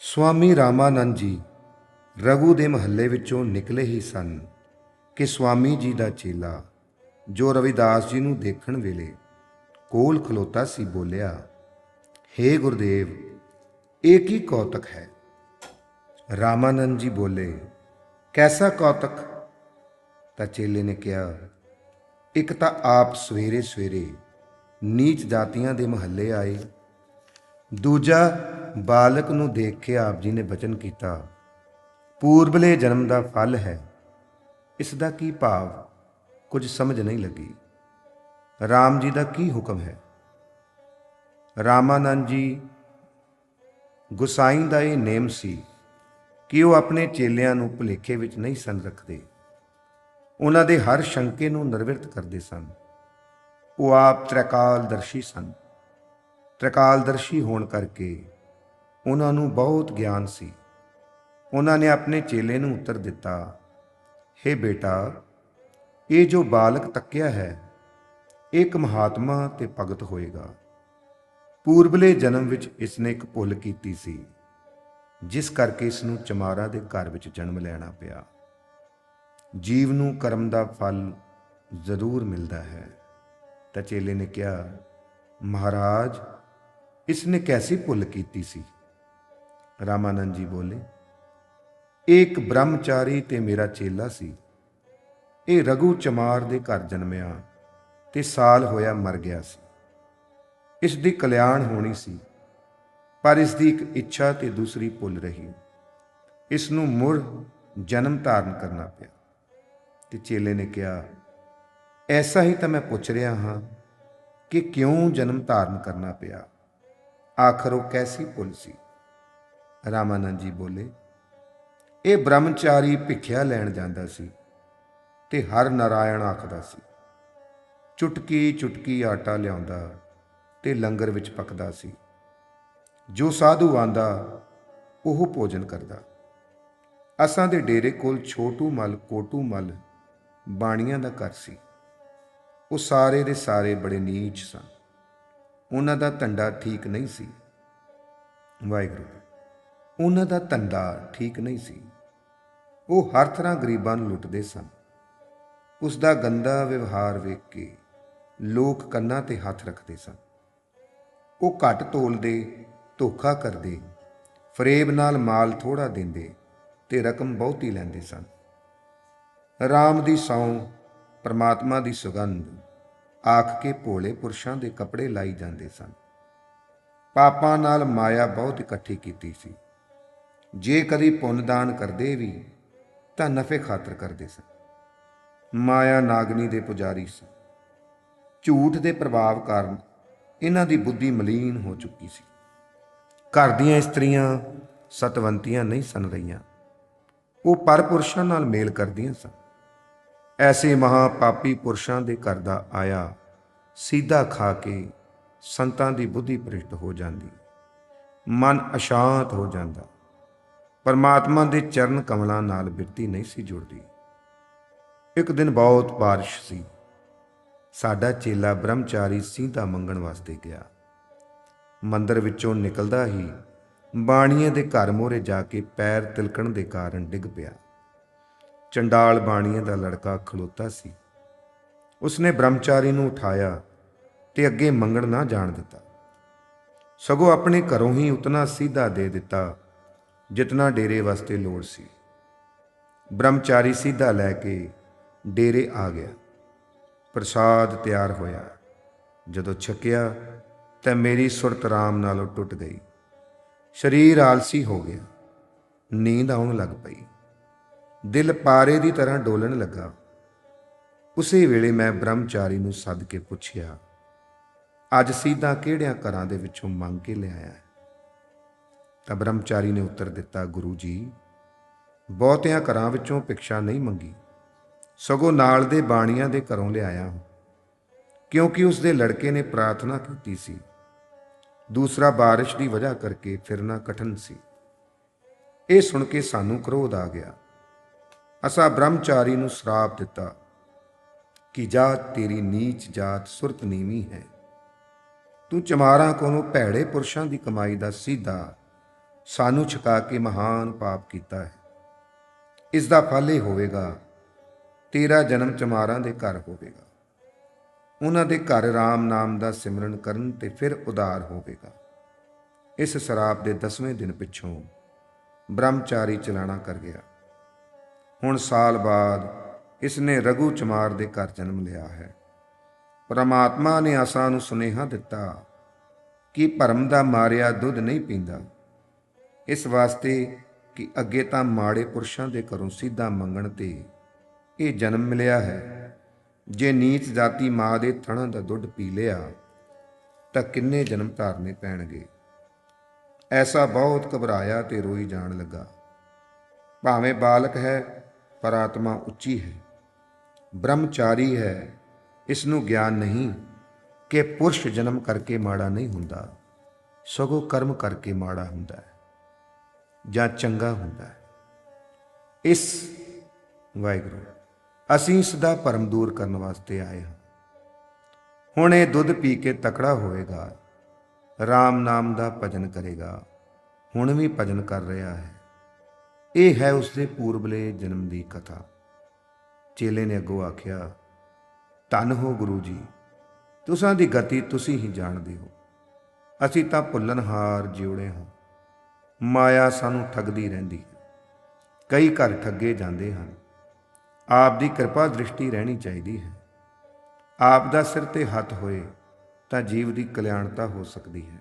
ਸਵਾਮੀ ਰਾਮਾਨੰਦ ਜੀ ਰਘੂ ਦੇ ਮਹੱਲੇ ਵਿੱਚੋਂ ਨਿਕਲੇ ਹੀ ਸਨ ਕਿ ਸਵਾਮੀ ਜੀ ਦਾ ਚੇਲਾ, ਜੋ ਰਵਿਦਾਸ ਜੀ ਨੂੰ ਦੇਖਣ ਵੇਲੇ ਕੋਲ ਖਲੋਤਾ ਸੀ, ਬੋਲਿਆ हे ਗੁਰਦੇਵ, ਇਹ ਕੀ ਕੌਤਕ ਹੈ? ਰਾਮਾਨੰਦ ਜੀ ਬੋਲੇ, ਕੈਸਾ ਕੌਤਕ? ਤਾਂ ਚੇਲੇ ਨੇ ਕਿਹਾ, ਇੱਕ ਤਾਂ ਆਪ ਸਵੇਰੇ ਸਵੇਰੇ ਨੀਚ ਜਾਤੀਆਂ ਦੇ ਮਹੱਲੇ ਆਏ, ਦੂਜਾ ਬਾਲਕ ਨੂੰ ਦੇਖ ਕੇ ਆਪ ਜੀ ਨੇ ਬਚਨ ਕੀਤਾ, ਪੂਰਬਲੇ ਜਨਮ ਦਾ ਫਲ ਹੈ, ਇਸ ਦਾ ਕੀ ਭਾਵ? ਕੁਝ ਸਮਝ ਨਹੀਂ ਲੱਗੀ। RAM ਜੀ ਦਾ ਕੀ ਹੁਕਮ ਹੈ? ਰਾਮਾਨੰਦ ਜੀ, ਗੁਸਾਈ ਦਾ ਇਹ ਨੇਮ ਸੀ ਕਿ ਉਹ ਆਪਣੇ ਚੇਲਿਆਂ ਨੂੰ ਭੁਲੇਖੇ ਵਿੱਚ ਨਹੀਂ ਸਨ ਰੱਖਦੇ। ਉਹਨਾਂ ਦੇ ਹਰ ਸ਼ੰਕੇ ਨੂੰ ਨਿਰਵਿਰਤ ਕਰਦੇ ਸਨ। ਉਹ ਆਪ ਤ੍ਰਿਕਾਲਦਰਸ਼ੀ ਸਨ। ਤ੍ਰਿਕਾਲਦਰਸ਼ੀ ਹੋਣ ਕਰਕੇ ਉਹਨਾਂ ਨੂੰ ਬਹੁਤ ਗਿਆਨ ਸੀ। ਉਹਨਾਂ ਨੇ ਆਪਣੇ ਚੇਲੇ ਨੂੰ ਉੱਤਰ ਦਿੱਤਾ हे ਬੇਟਾ, ਇਹ ਜੋ ਬਾਲਕ ਤੱਕਿਆ ਹੈ ਇੱਕ ਮਹਾਤਮਾ ਤੇ ਭਗਤ ਹੋਏਗਾ। ਪੂਰਬਲੇ ਜਨਮ ਵਿੱਚ ਇਸ ਨੇ ਇੱਕ ਭੁੱਲ ਕੀਤੀ ਸੀ, ਜਿਸ ਕਰਕੇ ਇਸ ਨੂੰ ਚਮਾਰਾ ਦੇ ਘਰ ਵਿੱਚ ਜਨਮ ਲੈਣਾ ਪਿਆ। ਜੀਵ ਨੂੰ ਕਰਮ ਦਾ ਫਲ ਜ਼ਰੂਰ ਮਿਲਦਾ ਹੈ। ਤਾਂ ਚੇਲੇ ਨੇ ਕਿਹਾ, ਮਹਾਰਾਜ ਇਸ ਨੇ ਕੈਸੀ ਭੁੱਲ ਕੀਤੀ ਸੀ? ਰਾਮਾਨੰਦ ਜੀ ਬੋਲੇ ਇਹ ਇੱਕ ਬ੍ਰਹਮਚਾਰੀ ਤੇ ਮੇਰਾ ਚੇਲਾ ਸੀ। ਇਹ ਰਘੂ ਚਮਾਰ ਦੇ ਘਰ ਜਨਮਿਆ ਤੇ ਸਾਲ ਹੋਇਆ ਮਰ ਗਿਆ ਸੀ। ਇਸ ਦੀ ਕਲਿਆਣ ਹੋਣੀ ਸੀ, ਪਰ ਇਸ ਦੀ ਇੱਕ ਇੱਛਾ ਤੇ ਦੂਸਰੀ ਭੁੱਲ ਰਹੀ। ਇਸ ਨੂੰ ਮੁੜ ਜਨਮ ਧਾਰਨ ਕਰਨਾ ਪਿਆ। ਤੇ ਚੇਲੇ ਨੇ ਕਿਹਾ, ਐਸਾ ਹੀ ਤਾਂ ਮੈਂ ਪੁੱਛ ਰਿਹਾ ਹਾਂ ਕਿ ਕਿਉਂ ਜਨਮ ਧਾਰਨ ਕਰਨਾ ਪਿਆ? ਆਖਰ ਉਹ ਕੈਸੀ ਭੁੱਲ ਸੀ? ਰਾਮਾਨੰਦ ਜੀ ਬੋਲੇ, ਇਹ ਬ੍ਰਹਮਚਾਰੀ ਭਿੱਖਿਆ ਲੈਣ ਜਾਂਦਾ ਸੀ ਤੇ ਹਰ ਨਾਰਾਇਣ ਆਖਦਾ ਸੀ, ਚੁਟਕੀ ਚੁਟਕੀ ਆਟਾ ਲਿਆਉਂਦਾ ਤੇ ਲੰਗਰ ਵਿੱਚ ਪਕਦਾ ਸੀ। ਜੋ ਸਾਧੂ ਆਂਦਾ, ਉਹ ਭੋਜਨ ਕਰਦਾ। ਅਸਾਂ ਦੇ ਡੇਰੇ ਕੋਲ ਛੋਟੂ ਮਲ, ਕੋਟੂ ਮਲ ਬਾਣੀਆਂ ਦਾ ਘਰ ਸੀ। ਉਹ ਸਾਰੇ ਦੇ ਸਾਰੇ ਬੜੇ ਨੀਚ ਸਨ। ਉਹਨਾਂ ਦਾ ਧੰਦਾ ਠੀਕ ਨਹੀਂ ਸੀ। ਵਾਹਿਗੁਰੂ ਉਹਨਾਂ ਦਾ ਧੰਦਾ ਠੀਕ ਨਹੀਂ ਸੀ। ਉਹ ਹਰ ਤਰ੍ਹਾਂ ਗਰੀਬਾਂ ਨੂੰ ਲੁੱਟਦੇ ਸਨ। ਉਸ ਦਾ ਗੰਦਾ ਵਿਵਹਾਰ ਵੇਖ ਕੇ ਲੋਕ ਕੰਨਾਂ ਤੇ ਹੱਥ ਰੱਖਦੇ ਸਨ। ਉਹ ਘੱਟ ਤੋਲਦੇ, ਧੋਖਾ ਕਰਦੇ, ਫਰੇਬ ਨਾਲ ਮਾਲ ਥੋੜਾ ਦਿੰਦੇ ਤੇ ਰਕਮ ਬਹੁਤੀ ਲੈਂਦੇ ਸਨ। ਰਾਮ ਦੀ ਸੌਂ ਪਰਮਾਤਮਾ ਦੀ ਸੁਗੰਧ, ਆਖ ਕੇ ਭੋਲੇ ਪੁਰਸ਼ਾਂ ਦੇ ਕੱਪੜੇ ਲਾਈ ਜਾਂਦੇ ਸਨ। ਪਾਪਾਂ ਨਾਲ ਮਾਇਆ ਬਹੁਤ ਇਕੱਠੀ ਕੀਤੀ ਸੀ। ਜੇ ਕਦੀ ਪੁੰਨ ਦਾਨ ਕਰਦੇ ਵੀ, ਤਾਂ ਨਫੇ ਖਾਤਰ ਕਰਦੇ ਸਨ। ਮਾਇਆ ਨਾਗਨੀ ਦੇ ਪੁਜਾਰੀ ਸਨ। ਝੂਠ ਦੇ ਪ੍ਰਭਾਵ ਕਾਰਨ ਇਹਨਾਂ ਦੀ ਬੁੱਧੀ ਮਲੀਨ ਹੋ ਚੁੱਕੀ ਸੀ। ਘਰ ਦੀਆਂ ਇਸਤਰੀਆਂ ਸਤਵੰਤੀਆਂ ਨਹੀਂ ਸਨ ਰਹੀਆਂ। ਉਹ ਪਰਪੁਰਸ਼ਾਂ ਨਾਲ ਮੇਲ ਕਰਦੀਆਂ ਸਨ। ਐਸੇ ਮਹਾ ਪਾਪੀ ਪੁਰਸ਼ਾਂ ਦੇ ਘਰ ਦਾ ਆਇਆ, ਸਿੱਧਾ ਖਾ ਕੇ ਸੰਤਾਂ ਦੀ ਬੁੱਧੀ ਭ੍ਰਿਸ਼ਟ ਹੋ ਜਾਂਦੀ। ਮਨ ਅਸ਼ਾਂਤ ਹੋ ਜਾਂਦਾ। ਪਰਮਾਤਮਾ ਦੇ ਚਰਨ ਕਮਲਾਂ ਨਾਲ ਬਿਰਤੀ ਨਹੀਂ ਸੀ ਜੁੜਦੀ ਇੱਕ ਦਿਨ ਬਹੁਤ بارش ਸੀ ਸਾਡਾ ਚੇਲਾ ਬ੍ਰਹਮਚਾਰੀ ਸੀਤਾ ਮੰਗਣ ਵਾਸਤੇ ਗਿਆ ਮੰਦਰ ਵਿੱਚੋਂ ਨਿਕਲਦਾ ਹੀ ਬਾਣੀਏ ਦੇ ਘਰ ਮੋਰੇ ਜਾ ਕੇ ਪੈਰ ਤਿਲਕਣ ਦੇ ਕਾਰਨ ਡਿੱਗ ਪਿਆ ਚੰਡਾਲ ਬਾਣੀਏ ਦਾ ਲੜਕਾ ਖਲੋਤਾ ਸੀ ਉਸਨੇ ਬ੍ਰਹਮਚਾਰੀ ਨੂੰ ਉਠਾਇਆ ਤੇ ਅੱਗੇ ਮੰਗਣ ਨਾ ਜਾਣ ਦਿੱਤਾ ਸਗੋਂ ਆਪਣੇ ਘਰੋਂ ਹੀ ਉਤਨਾ ਸਿੱਧਾ ਦੇ ਦਿੱਤਾ ਜਿਤਨਾ ਡੇਰੇ ਵਾਸਤੇ ਲੋੜ ਸੀ। ਬ੍ਰਹਮਚਾਰੀ ਸਿੱਧਾ ਲੈ ਕੇ ਡੇਰੇ ਆ ਗਿਆ। ਪ੍ਰਸਾਦ ਤਿਆਰ ਹੋਇਆ। ਜਦੋਂ ਛਕਿਆ, ਤਾਂ ਮੇਰੀ ਸੁਰਤ ਰਾਮ ਨਾਲੋਂ ਟੁੱਟ ਗਈ। ਸਰੀਰ ਆਲਸੀ ਹੋ ਗਿਆ। ਨੀਂਦ ਆਉਣ ਲੱਗ ਪਈ। ਦਿਲ ਪਾਰੇ ਦੀ ਤਰ੍ਹਾਂ ਡੋਲਣ ਲੱਗਾ। ਉਸੇ ਵੇਲੇ ਮੈਂ ਬ੍ਰਹਮਚਾਰੀ ਨੂੰ ਸੱਦ ਕੇ ਪੁੱਛਿਆ, ਅੱਜ ਸੀਧਾ ਕਿਹੜਿਆਂ ਘਰਾਂ ਦੇ ਵਿੱਚੋਂ ਮੰਗ ਕੇ ਲਿਆਇਆ ਤਾਂ ਬ੍ਰਹਮਚਾਰੀ ਨੇ ਉੱਤਰ ਦਿੱਤਾ, ਗੁਰੂ ਜੀ, ਬਹੁਤਿਆਂ ਘਰਾਂ ਵਿੱਚੋਂ ਭਿਕਸ਼ਾ ਨਹੀਂ ਮੰਗੀ। ਸਗੋਂ ਨਾਲ ਦੇ ਬਾਣੀਆਂ ਦੇ ਘਰੋਂ ਲਿਆਇਆ ਕਿਉਂਕਿ ਉਸ ਦੇ ਲੜਕੇ ਨੇ ਪ੍ਰਾਰਥਨਾ ਕੀਤੀ ਸੀ। ਦੂਸਰਾ ਬਾਰਿਸ਼ ਦੀ ਵਜ੍ਹਾ ਕਰਕੇ ਫਿਰਨਾ ਕਠਨ ਸੀ। ਇਹ ਸੁਣ ਕੇ ਸਾਨੂੰ ਕ੍ਰੋਧ ਆ ਗਿਆ। ਅਸਾਂ ਬ੍ਰਹਮਚਾਰੀ ਨੂੰ ਸ਼ਰਾਪ ਦਿੱਤਾ ਕਿ ਜਾਤ ਤੇਰੀ ਨੀਚ ਜਾਤ ਸੁਰਤ ਨੀਵੀਂ ਹੈ। ਤੂੰ ਚਮਾਰਾਂ ਕੋਲੋਂ ਭੈੜੇ ਪੁਰਸ਼ਾਂ ਦੀ ਕਮਾਈ ਦਾ ਸਿੱਧਾ ਸਾਨੂੰ ਛਕਾ ਕੇ ਮਹਾਨ ਪਾਪ ਕੀਤਾ ਹੈ। ਇਸ ਦਾ ਫਲ ਇਹ ਹੋਵੇਗਾ, ਤੇਰਾ ਜਨਮ ਚਮਾਰਾਂ ਦੇ ਘਰ ਹੋਵੇਗਾ। ਉਹਨਾਂ ਦੇ ਘਰ ਰਾਮ ਨਾਮ ਦਾ ਸਿਮਰਨ ਕਰਨ ਤੇ ਫਿਰ ਉਦਾਰ ਹੋਵੇਗਾ। ਇਸ ਸ਼ਰਾਬ ਦੇ 10ਵੇਂ ਦਿਨ ਪਿੱਛੋਂ ਬ੍ਰਹਮਚਾਰੀ ਚਲਾਣਾ ਕਰ ਗਿਆ। ਹੁਣ ਸਾਲ ਬਾਅਦ ਇਸ ਨੇ ਰਘੂ ਚਮਾਰ ਦੇ ਘਰ ਜਨਮ ਲਿਆ ਹੈ। ਪਰਮਾਤਮਾ ਨੇ ਆਸਾਂ ਨੂੰ ਸੁਨੇਹਾ ਦਿੱਤਾ ਕਿ ਭਰਮ ਦਾ ਮਾਰਿਆ ਦੁੱਧ ਨਹੀਂ ਪੀਂਦਾ। ਇਸ ਵਾਸਤੇ ਕਿ ਅੱਗੇ ਤਾਂ ਮਾੜੇ ਪੁਰਸ਼ਾਂ ਦੇ ਘਰੋਂ ਸਿੱਧਾ ਮੰਗਣ ਤੇ ਇਹ ਜਨਮ ਮਿਲਿਆ ਹੈ। ਜੇ ਨੀਚ ਜਾਤੀ ਮਾਂ ਦੇ ਥਣਾਂ ਦਾ ਦੁੱਧ ਪੀ ਲਿਆ, ਤਾਂ ਕਿੰਨੇ ਜਨਮ ਧਾਰਨੇ ਪੈਣਗੇ? ਐਸਾ ਬਹੁਤ ਘਬਰਾਇਆ ਤੇ ਰੋਈ ਜਾਣ ਲੱਗਾ। ਭਾਵੇਂ ਬਾਲਕ ਹੈ, ਪਰ ਆਤਮਾ ਉੱਚੀ ਹੈ। ਬ੍ਰਹਮਚਾਰੀ ਹੈ ਇਸ ਨੂੰ ਗਿਆਨ ਨਹੀਂ ਕਿ ਪੁਰਸ਼ ਜਨਮ ਕਰਕੇ ਮਾੜਾ ਨਹੀਂ ਹੁੰਦਾ, ਸਗੋਂ ਕਰਮ ਕਰਕੇ ਮਾੜਾ ਹੁੰਦਾ ਹੈ। ਜਾਂ ਚੰਗਾ ਹੁੰਦਾ ਹੈ। ਇਸ ਵਾਹਿਗੁਰੂ, ਅਸੀਂ ਇਸ ਦਾ ਭਰਮ ਦੂਰ ਕਰਨ ਵਾਸਤੇ ਆਏ ਹਾਂ। ਹੁਣ ਇਹ ਦੁੱਧ ਪੀ ਕੇ ਤਕੜਾ ਹੋਵੇਗਾ RAM ਨਾਮ ਦਾ ਭਜਨ ਕਰੇਗਾ, ਹੁਣ ਵੀ ਭਜਨ ਕਰ ਰਿਹਾ ਹੈ। ਇਹ ਹੈ ਉਸਦੇ ਪੂਰਬਲੇ ਜਨਮ ਦੀ ਕਥਾ। ਚੇਲੇ ਨੇ ਅੱਗੋਂ ਆਖਿਆ, ਧੰਨ ਹੋ ਗੁਰੂ ਜੀ, ਤੁਸਾਂ ਦੀ ਗਤੀ ਤੁਸੀਂ ਹੀ ਜਾਣਦੇ ਹੋ। ਅਸੀਂ ਤਾਂ ਭੁੱਲਣਹਾਰ ਜਿਉੜੇ ਹਾਂ। ਮਾਇਆ ਸਾਨੂੰ ਠੱਗਦੀ ਰਹਿੰਦੀ ਹੈ। ਕਈ ਘਰ ਠੱਗੇ ਜਾਂਦੇ ਹਨ। ਆਪ ਦੀ ਕਿਰਪਾ ਦ੍ਰਿਸ਼ਟੀ ਰਹਿਣੀ ਚਾਹੀਦੀ ਹੈ। ਆਪ ਦਾ ਸਿਰ ਤੇ ਹੱਥ ਹੋਏ ਤਾਂ ਜੀਵ ਦੀ ਕਲਿਆਣਤਾ ਹੋ ਸਕਦੀ ਹੈ।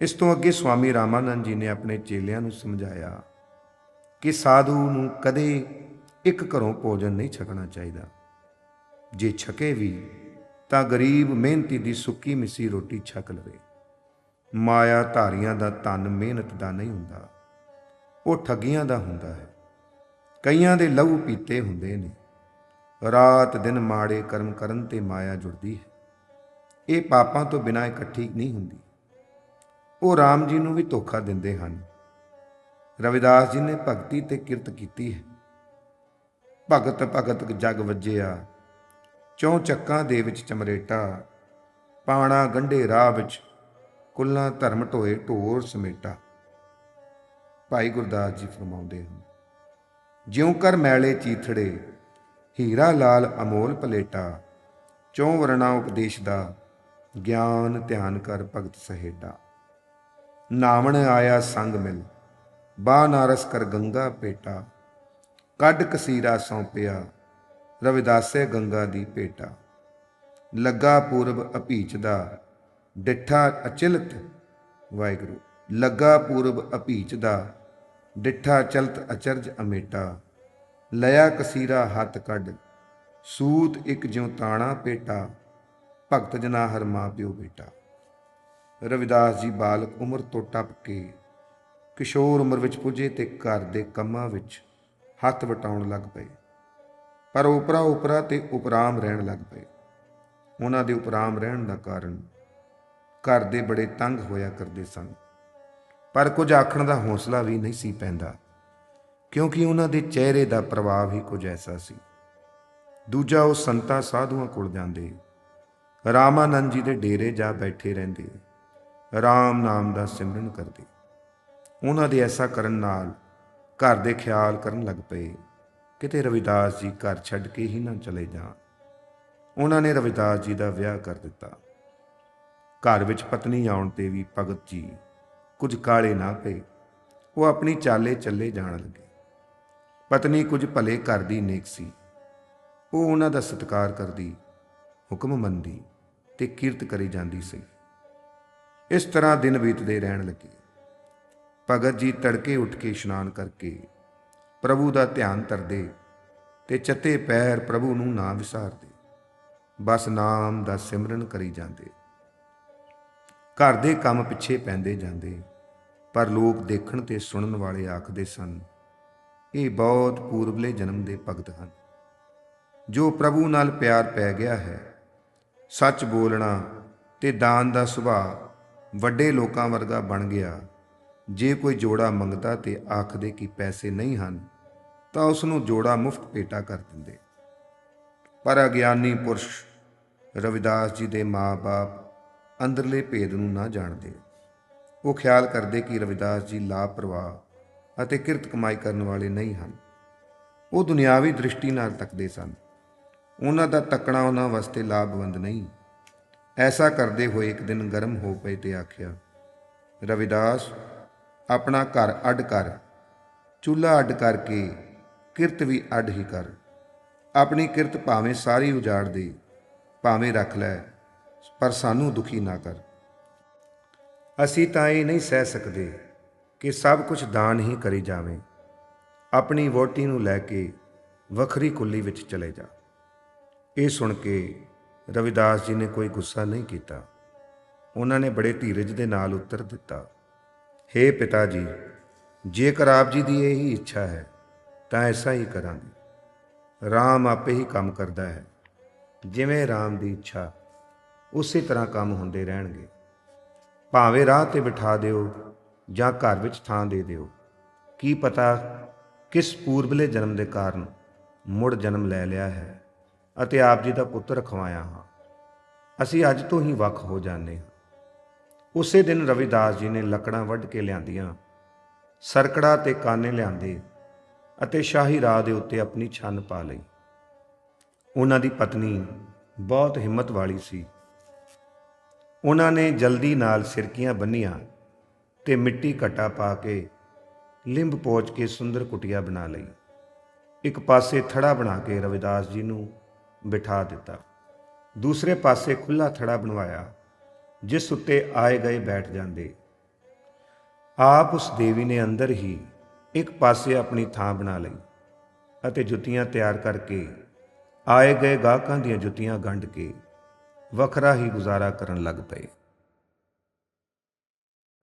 ਇਸ ਤੋਂ ਅੱਗੇ ਸਵਾਮੀ ਰਾਮਾਨੰਦ ਜੀ ਨੇ ਆਪਣੇ ਚੇਲਿਆਂ ਨੂੰ ਸਮਝਾਇਆ ਕਿ ਸਾਧੂ ਨੂੰ ਕਦੇ ਇੱਕ ਘਰੋਂ ਭੋਜਨ ਨਹੀਂ ਛਕਣਾ ਚਾਹੀਦਾ। ਜੇ ਛਕੇ ਵੀ ਤਾਂ ਗਰੀਬ ਮਿਹਨਤੀ ਦੀ ਸੁੱਕੀ ਮਿੱਸੀ ਰੋਟੀ ਛਕ ਲਵੇ। ਮਾਇਆ ਧਾਰੀਆਂ ਦਾ ਧਨ ਮਿਹਨਤ ਦਾ ਨਹੀਂ ਹੁੰਦਾ। ਉਹ ਠੱਗੀਆਂ ਦਾ ਹੁੰਦਾ ਹੈ। ਕਈਆਂ ਦੇ ਲਹੂ ਪੀਤੇ ਹੁੰਦੇ ਨੇ। ਰਾਤ ਦਿਨ ਮਾੜੇ ਕਰਮ ਕਰਨ ਤੇ ਮਾਇਆ ਜੁੜਦੀ ਹੈ। ਇਹ ਪਾਪਾਂ ਤੋਂ ਬਿਨਾਂ ਇਕੱਠੀ ਨਹੀਂ ਹੁੰਦੀ। ਉਹ RAM ਜੀ ਨੂੰ ਵੀ ਧੋਖਾ ਦਿੰਦੇ ਹਨ। ਰਵਿਦਾਸ ਜੀ ਨੇ ਭਗਤੀ ਤੇ ਕਿਰਤ ਕੀਤੀ ਹੈ। ਭਗਤ ਭਗਤ ਜਗ ਵੱਜਿਆ। ਚੌਂ ਚੱਕਾਂ ਦੇ ਵਿੱਚ ਚਮਰੇਟਾ। ਪਾਣਾ ਗੰਢੇ ਰਾਹ ਵਿੱਚ ਕੁੱਲਾਂ, ਧਰਮ, ਢੋਏ, ਢੋਰ ਸਮੇਟਾ। ਭਾਈ ਗੁਰਦਾਸ ਜੀ ਫਰਮਾਉਂਦੇ ਹਨ, ਜਿਉਂ ਕਰ ਮੈਲੇ ਚੀਥੜੇ, ਹੀਰਾ ਲਾਲ ਅਮੋਲ ਪਲੇਟਾ, ਚੌਂ ਵਰਣਾ ਉਪਦੇਸ਼ ਦਾ ਗਿਆਨ ਧਿਆਨ ਕਰ ਭਗਤ ਸਹੇਟਾ। ਨਾਵਣ ਆਇਆ ਸੰਗ ਮਿਲ, ਬਾ ਨਾਰਸ ਕਰ ਗੰਗਾ ਪੇਟਾ ਕੱਢ ਕਸੀਰਾ ਸੌਂਪਿਆ, ਰਵਿਦਾਸੇ ਗੰਗਾ ਦੀ ਭੇਟਾ। ਲੱਗਾ ਪੂਰਬ ਅਭੀਚ ਦਾ ਡਿੱਠਾ ਅਚਿਲਤ, ਵਾਹਿਗੁਰੂ। ਲੱਗਾ ਪੂਰਬ ਅਪੀਚ ਦਾ, ਡਿੱਠਾ ਚਲਤ ਅਚਰਜ ਅਮੇਟਾ। ਲਿਆ ਕਸੀਰਾ ਹੱਥ ਕੱਢ, ਸੂਤ ਇੱਕ ਜਿਉ ਤਾਣਾ ਪੇਟਾ। ਭਗਤ ਜਨਾ ਹਰ ਮਾਂ ਪਿਓ ਬੇਟਾ। ਰਵਿਦਾਸ ਜੀ ਬਾਲਕ ਉਮਰ ਤੋਂ ਟੱਪ ਕੇ ਕਿਸ਼ੋਰ ਉਮਰ ਵਿੱਚ ਪੁੱਜੇ ਤੇ ਘਰ ਦੇ ਕੰਮਾਂ ਵਿੱਚ ਹੱਥ ਵਟਾਉਣ ਲੱਗ ਪਏ। ਪਰ ਉਪਰਾ ਉਪਰਾ ਤੇ ਉਪਰਾਮ ਰਹਿਣ ਲੱਗ ਪਏ। ਉਹਨਾਂ ਦੇ ਉਪਰਾਮ ਰਹਿਣ ਦਾ ਕਾਰਨ ਘਰ ਦੇ ਬੜੇ ਤੰਗ ਹੋਇਆ ਕਰਦੇ ਸਨ। ਪਰ ਕੁਝ ਆਖਣ ਦਾ ਹੌਸਲਾ ਵੀ ਨਹੀਂ ਸੀ ਪੈਂਦਾ, ਕਿਉਂਕਿ ਉਹਨਾਂ ਦੇ ਚਿਹਰੇ ਦਾ ਪ੍ਰਭਾਵ ਹੀ ਕੁਝ ਐਸਾ ਸੀ। ਦੂਜਾ ਉਹ ਸੰਤਾਂ ਸਾਧੂਆਂ ਕੋਲ ਜਾਂਦੇ, ਰਾਮਾਨੰਦ ਜੀ ਦੇ ਡੇਰੇ ਜਾ ਬੈਠੇ ਰਹਿੰਦੇ, ਰਾਮ ਨਾਮ ਦਾ ਸਿਮਰਨ ਕਰਦੇ। ਉਹਨਾਂ ਦੇ ਐਸਾ ਕਰਨ ਨਾਲ ਘਰ ਦੇ ਖਿਆਲ ਕਰਨ ਲੱਗ ਪਏ, ਕਿਤੇ ਰਵਿਦਾਸ ਜੀ ਘਰ ਛੱਡ ਕੇ ਹੀ ਨਾ ਚਲੇ ਜਾਣ। ਉਹਨਾਂ ਨੇ ਰਵਿਦਾਸ ਜੀ ਦਾ ਵਿਆਹ ਕਰ ਦਿੱਤਾ। ਘਰ ਵਿੱਚ ਪਤਨੀ ਆਉਣ ਤੇ ਵੀ ਭਗਤ ਜੀ ਕੁਝ ਕਾਲੇ ਨਾ ਪਏ। ਉਹ ਆਪਣੀ ਚਾਲੇ ਚੱਲੇ ਜਾਣ ਲੱਗੇ। ਪਤਨੀ ਕੁਝ ਭਲੇ ਘਰ ਦੀ ਨੇਕ ਸੀ। ਉਹ ਉਹਨਾਂ ਦਾ ਸਤਿਕਾਰ ਕਰਦੀ, ਹੁਕਮ ਮੰਨਦੀ ਤੇ ਕੀਰਤ ਕਰੀ ਜਾਂਦੀ ਸੀ। ਇਸ ਤਰ੍ਹਾਂ ਦਿਨ ਬੀਤਦੇ ਰਹਿਣ ਲੱਗੇ। ਭਗਤ ਜੀ ਤੜਕੇ ਉੱਠ ਕੇ ਇਸ਼ਨਾਨ ਕਰਕੇ ਪ੍ਰਭੂ ਦਾ ਧਿਆਨ ਧਰਦੇ ਤੇ ਚੱਤੇ ਪੈਰ ਪ੍ਰਭੂ ਨੂੰ ਨਾ ਵਿਸਾਰਦੇ। ਬਸ ਨਾਮ ਦਾ ਸਿਮਰਨ ਕਰੀ ਜਾਂਦੇ। ਘਰ ਦੇ ਕੰਮ ਪਿੱਛੇ ਪੈਂਦੇ ਜਾਂਦੇ। ਪਰ ਲੋਕ ਦੇਖਣ ਤੇ ਸੁਣਨ ਵਾਲੇ ਆਖਦੇ ਸਨ, ਇਹ ਬਹੁਤ ਪੂਰਬਲੇ ਜਨਮ ਦੇ ਭਗਤ ਹਨ। ਜੋ ਪ੍ਰਭੂ ਨਾਲ ਪਿਆਰ ਪੈ ਗਿਆ ਹੈ, ਸੱਚ ਬੋਲਣਾ ਤੇ ਦਾਨ ਦਾ ਸੁਭਾਅ ਵੱਡੇ ਲੋਕਾਂ ਵਰਗਾ ਬਣ ਗਿਆ। ਜੇ ਕੋਈ ਜੋੜਾ ਮੰਗਦਾ ਤੇ ਆਖਦੇ ਕਿ ਪੈਸੇ ਨਹੀਂ ਹਨ, ਤਾਂ ਉਸ ਨੂੰ ਜੋੜਾ ਮੁਫਤ ਪੇਟਾ ਕਰ ਦਿੰਦੇ। ਪਰ ਅਗਿਆਨੀ ਪੁਰਸ਼ ਰਵਿਦਾਸ ਜੀ ਦੇ ਮਾਪੇ ਅੰਦਰਲੇ ਭੇਦ ਨੂੰ ਨਾ ਜਾਣਦੇ ਉਹ ਖਿਆਲ ਕਰਦੇ ਕਿ ਰਵਿਦਾਸ ਜੀ ਲਾਪਰਵਾਹ ਅਤੇ ਕਿਰਤ ਕਮਾਈ ਕਰਨ ਵਾਲੇ ਨਹੀਂ ਹਨ। ਉਹ ਦੁਨਿਆਵੀ ਦ੍ਰਿਸ਼ਟੀ ਨਾਲ ਤੱਕਦੇ ਸਨ। ਉਹਨਾਂ ਦਾ ਤੱਕਣਾ ਉਹਨਾਂ ਵਾਸਤੇ ਲਾਭਵੰਦ ਨਹੀਂ। ਐਸਾ ਕਰਦੇ ਹੋਏ ਇੱਕ ਦਿਨ ਗਰਮ ਹੋ ਪਏ ਤੇ ਆਖਿਆ, ਰਵਿਦਾਸ, ਆਪਣਾ ਘਰ ਅੱਡ ਕਰ। ਚੁੱਲ੍ਹਾ ਅੱਡ ਕਰਕੇ ਕਿਰਤ ਵੀ ਅੱਡ ਹੀ ਕਰ। ਆਪਣੀ ਕਿਰਤ ਭਾਵੇਂ ਸਾਰੀ ਉਜਾੜ ਦੇ, ਭਾਵੇਂ ਰੱਖ ਲੈ। ਪਰ ਸਾਨੂੰ ਦੁਖੀ ਨਾ ਕਰ। ਅਸੀਂ ਤਾਂ ਇਹ ਨਹੀਂ ਸਹਿ ਸਕਦੇ ਕਿ ਸਭ ਕੁਝ ਦਾਨ ਹੀ ਕਰੀ ਜਾਵੇਂ। ਆਪਣੀ ਵੋਟੀ ਨੂੰ ਲੈ ਕੇ ਵੱਖਰੀ ਕੁੱਲੀ ਵਿੱਚ ਚਲੇ ਜਾ। ਇਹ ਸੁਣ ਕੇ ਰਵਿਦਾਸ ਜੀ ਨੇ ਕੋਈ ਗੁੱਸਾ ਨਹੀਂ ਕੀਤਾ। ਉਹਨਾਂ ਨੇ ਬੜੇ ਧੀਰਜ ਦੇ ਨਾਲ ਉੱਤਰ ਦਿੱਤਾ हे ਪਿਤਾ ਜੀ, ਜੇਕਰ ਆਪ ਜੀ ਦੀ ਇਹ ਹੀ ਇੱਛਾ ਹੈ, ਤਾਂ ਐਸਾ ਹੀ ਕਰਾਂਗੇ। RAM ਆਪੇ ਹੀ ਕੰਮ ਕਰਦਾ ਹੈ। ਜਿਵੇਂ RAM ਦੀ ਇੱਛਾ ਉਸੇ ਤਰ੍ਹਾਂ ਕੰਮ ਹੁੰਦੇ ਰਹਿਣਗੇ। ਭਾਵੇਂ ਰਾਹ ਤੇ ਬਿਠਾ ਦਿਓ ਜਾਂ ਘਰ ਵਿੱਚ ਥਾਂ ਦੇ ਦਿਓ। ਕੀ ਪਤਾ ਕਿਸ ਪੂਰਬਲੇ ਜਨਮ ਦੇ ਕਾਰਨ ਮੁੜ ਜਨਮ ਲੈ ਲਿਆ ਹੈ ਅਤੇ ਆਪ ਜੀ ਦਾ ਪੁੱਤਰ ਖਵਾਇਆ ਹਾਂ। ਅਸੀਂ ਅੱਜ ਤੋਂ ਹੀ ਵੱਖ ਹੋ ਜਾਂਦੇ ਹਾਂ। ਉਸੇ ਦਿਨ ਰਵਿਦਾਸ ਜੀ ਨੇ ਲੱਕੜਾਂ ਵੱਢ ਕੇ ਲਿਆਂਦੀਆਂ, ਸਰਕੜਾ ਤੇ ਕਾਨੇ ਲਿਆਂਦੇ ਅਤੇ ਸ਼ਾਹੀ ਰਾਹ ਦੇ ਉੱਤੇ ਆਪਣੀ ਛੰਨ ਪਾ ਲਈ। ਉਹਨਾਂ ਦੀ ਪਤਨੀ ਬਹੁਤ ਹਿੰਮਤ ਵਾਲੀ ਸੀ। ਉਹਨਾਂ ਨੇ ਜਲਦੀ ਨਾਲ ਸਿਰਕੀਆਂ ਬੰਨੀਆਂ ਤੇ ਮਿੱਟੀ ਘਟਾ ਪਾ ਕੇ ਲਿੰਬ ਪੋਚ ਕੇ ਸੁੰਦਰ ਕੁਟਿਆ ਬਣਾ ਲਈ। ਇੱਕ ਪਾਸੇ ਥੜਾ ਬਣਾ ਕੇ ਰਵਿਦਾਸ ਜੀ ਨੂੰ ਬਿਠਾ ਦਿੱਤਾ। ਦੂਸਰੇ ਪਾਸੇ ਖੁੱਲਾ ਥੜਾ ਬਣਵਾਇਆ, ਜਿਸ ਉੱਤੇ ਆਏ ਗਏ ਬੈਠ ਜਾਂਦੇ। ਆਪ ਉਸ ਦੇਵੀ ਨੇ ਅੰਦਰ ਹੀ ਇੱਕ ਪਾਸੇ ਆਪਣੀ ਥਾਂ ਬਣਾ ਲਈ ਅਤੇ ਜੁੱਤੀਆਂ ਤਿਆਰ ਕਰਕੇ ਆਏ ਗਏ ਗਾਹਕਾਂ ਦੀਆਂ ਜੁੱਤੀਆਂ ਗੰਢ ਕੇ ਵੱਖਰਾ ਹੀ ਗੁਜ਼ਾਰਾ ਕਰਨ ਲੱਗ ਪਏ।